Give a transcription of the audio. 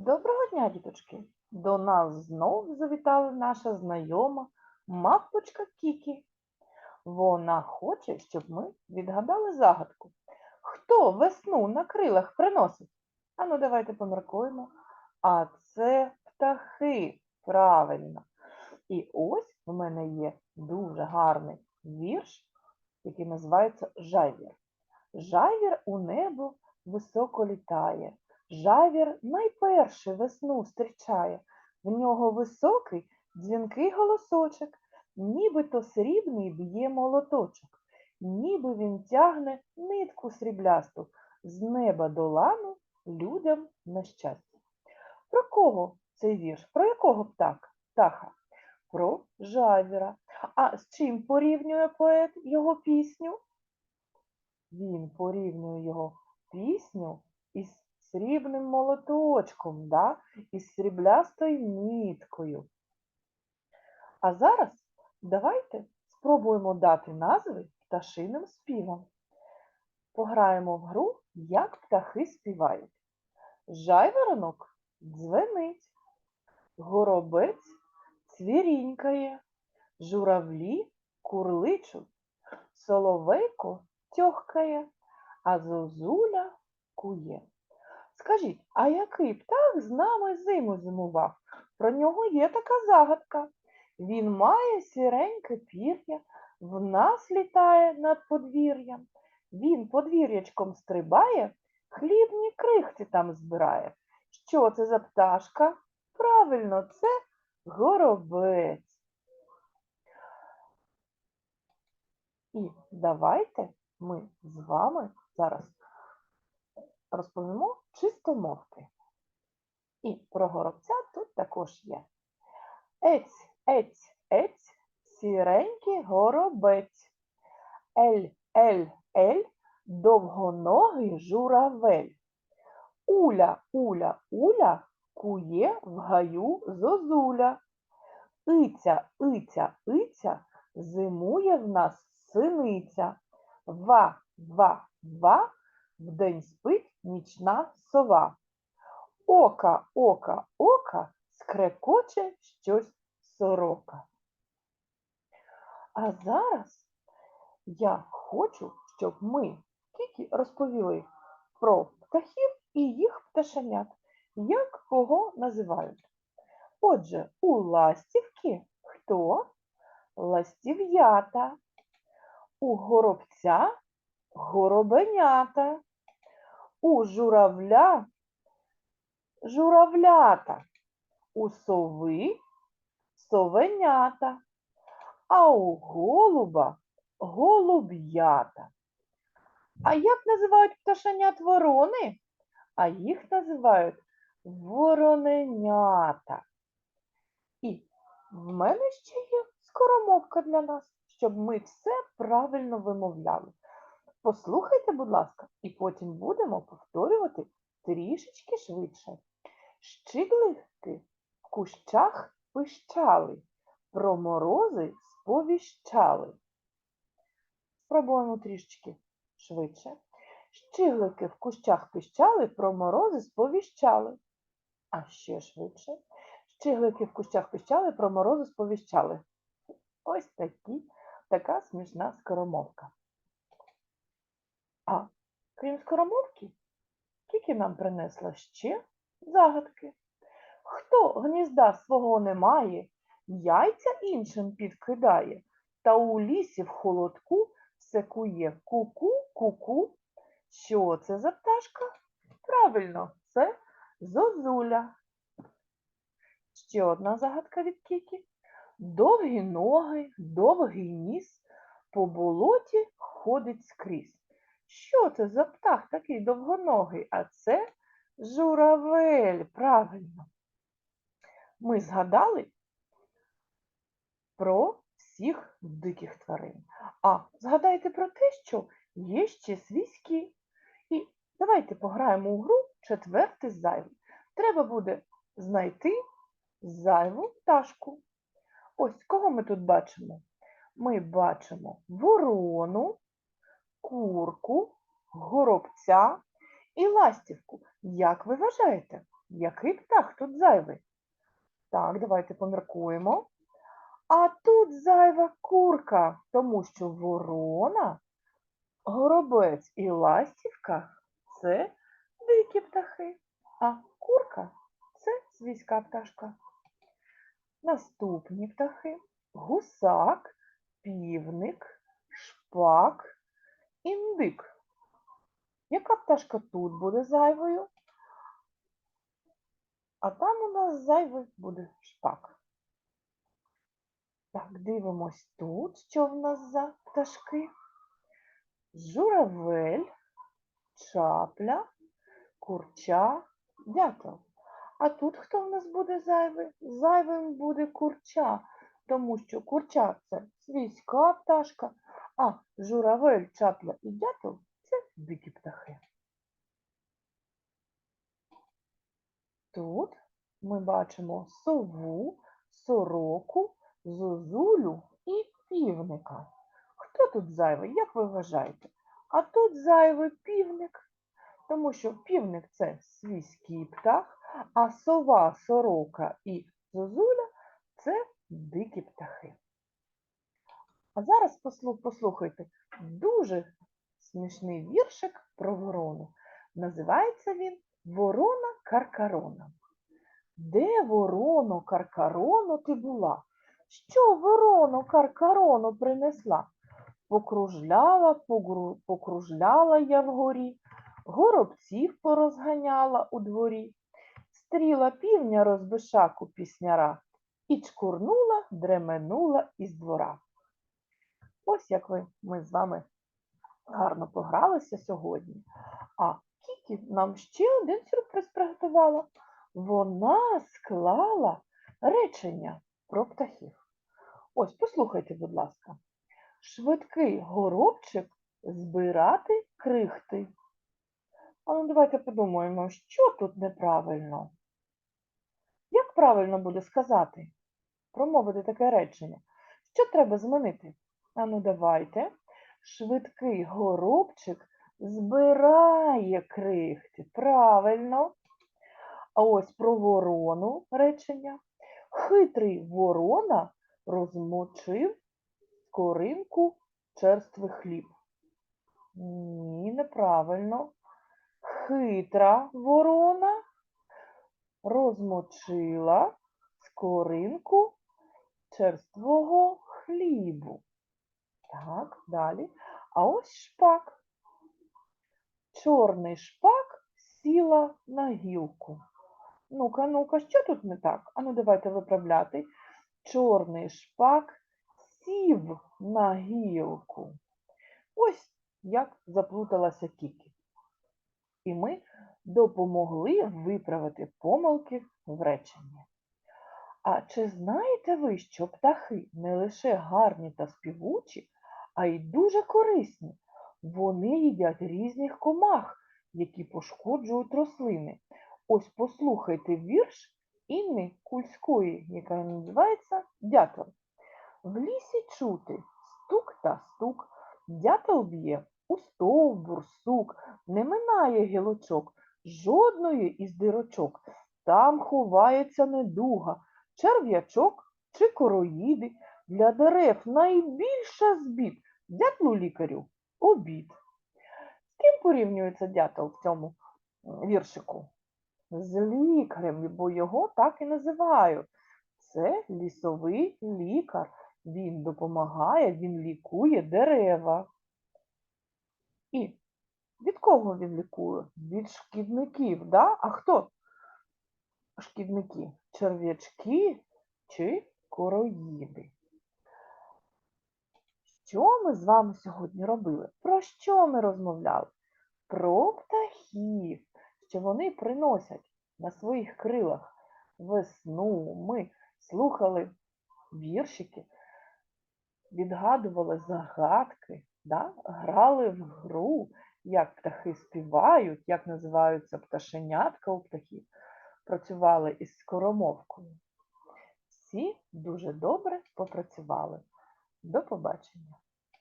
Доброго дня, діточки! До нас знов завітала наша знайома мавпочка Кікі. Вона хоче, щоб ми відгадали загадку. Хто весну на крилах приносить? Ану, давайте поміркуємо. А це птахи, правильно. І ось в мене є дуже гарний вірш, який називається Жайвір. Жайвір у небо високо літає. Жавір найперше весну зустрічає. В нього високий дзвінкий голосочок, нібито срібний б'є молоточок, ніби він тягне нитку сріблясту з неба до лану людям на щастя. Про кого цей вірш? Про якого птака? птаха? Про жавіра. А з чим порівнює поет його пісню? Він порівнює його пісню із срібним молоточком, да? із сріблястою ниткою. А зараз давайте спробуємо дати назви пташиним співам. Пограємо в гру, як птахи співають. Жайворонок дзвенить, горобець цвірінькає, журавлі курличуть, соловейко тьохкає, а зозуля кує. Скажіть, а який птах з нами зиму зимував? Про нього є така загадка. Він має сіреньке пір'я, в нас літає над подвір'ям. Він подвір'ячком стрибає, хлібні крихти там збирає. Що це за пташка? Правильно, це горобець. І давайте ми з вами зараз розповімо чистомовки. І про горобця тут також є. Ець, ець, ець, сіренький горобець. Ель, ель, ель, довгоногий журавель. Уля, уля, уля, кує в гаю зозуля. Иця, иця, иця, зимує в нас синиця. Ва, ва, ва, вдень спить нічна сова. Ока, ока, ока, скрекоче щось сорока. А зараз я хочу, щоб ми тільки розповіли про птахів і їх пташенят, як кого називають. Отже, у ластівки хто? Ластів'ята, у горобця горобенята, у журавля журавлята, у сови совенята, а у голуба голуб'ята. А як називають пташенят ворони? А їх називають вороненята. І в мене ще є скоромовка для нас, щоб ми все правильно вимовляли. Послухайте, будь ласка, і потім будемо повторювати трішечки швидше. Щиглики в кущах пищали, про морози сповіщали. Спробуємо трішечки швидше. Щиглики в кущах пищали, про морози сповіщали. А ще швидше. Щиглики в кущах пищали, про морози сповіщали. Ось такі, така смішна скоромовка. А крім скоромовки, Кікі нам принесла ще загадки. Хто гнізда свого не має, яйця іншим підкидає, та у лісі в холодку все кує ку-ку, ку-ку. Що це за пташка? Правильно, це зозуля. Ще одна загадка від Кікі. Довгі ноги, довгий ніс, по болоті ходить скрізь. Що це за птах такий довгоногий? А це журавель, правильно. Ми згадали про всіх диких тварин. А згадайте про те, що є ще свійські. І давайте пограємо у гру четвертий зайвий. Треба буде знайти зайву пташку. Ось кого ми тут бачимо? Ми бачимо ворону, курку, горобця і ластівку. Як ви вважаєте, Який птах тут зайвий? Так, давайте поміркуємо. А тут зайва курка, тому що ворона, горобець і ластівка це дикі птахи, а курка це свійська пташка. Наступні птахи гусак, півник, шпак, індик. Яка пташка тут буде зайвою? А там у нас зайвий буде шпак. Так, дивимось тут, що в нас за пташки. Журавель, чапля, курча, дятел. А тут хто в нас буде зайвий? Зайвим буде курча, тому що курча це свійська пташка, а журавель, чапля і дятел це дикі птахи. Тут ми бачимо сову, сороку, зозулю і півника. Хто тут зайвий, як ви вважаєте? А тут зайвий півник, тому що півник це свійський птах, а сова, сорока і зозуля це дикі птахи. А зараз послухайте дуже смішний віршик про ворону. Називається він Ворона Каркарона. Де вороно Каркароно ти була? Що вороно Каркароно принесла? Покружляла, погру- покружляла я вгорі, горобців порозганяла у дворі, стріла півня розбишаку пісняра і чкурнула, дременула із двора. Ось як ви, ми з вами гарно погралися сьогодні. А Кікі нам ще один сюрприз приготувала. Вона склала речення про птахів. Ось, послухайте, будь ласка. Швидкий горобчик збирати крихти. А ну давайте подумаємо, що тут неправильно. Як правильно буде сказати, промовити таке речення? Що треба змінити? А ну давайте. Швидкий горобчик збирає крихти. Правильно. А ось про ворону речення. Хитрий ворона розмочив скоринку черствий хліб. Ні, неправильно. Хитра ворона розмочила скоринку черствого хлібу. Так, далі. А ось шпак. Чорний шпак сіла на гілку. Ну-ка, ну-ка, що тут не так? Ану, давайте виправляти. Чорний шпак сів на гілку. Ось як заплуталася Кікі. І ми допомогли виправити помилки в реченні. А чи знаєте ви, що птахи не лише гарні та співучі, а й дуже корисні? Вони їдять різних комах, які пошкоджують рослини. Ось послухайте вірш Інни Кульської, яка називається Дятел. В лісі чути стук та стук, дятел б'є у стовбур, сук, не минає гілочок, жодної із дирочок. Там ховається недуга, черв'ячок чи короїди. Для дерев найбільша з бід. Дятлу лікарю обід. З ким порівнюється дятел в цьому віршику? З лікарем, бо його так і називають. Це лісовий лікар. Він допомагає, він лікує дерева. І від кого він лікує? Від шкідників, да? А хто шкідники? Черв'ячки чи короїди? Що ми з вами сьогодні робили? Про що ми розмовляли? Про птахів, що вони приносять на своїх крилах весну. Ми слухали віршики, відгадували загадки, да? грали в гру, як птахи співають, як називаються пташенятка у птахів, працювали із скоромовкою. Всі дуже добре попрацювали. До побачення!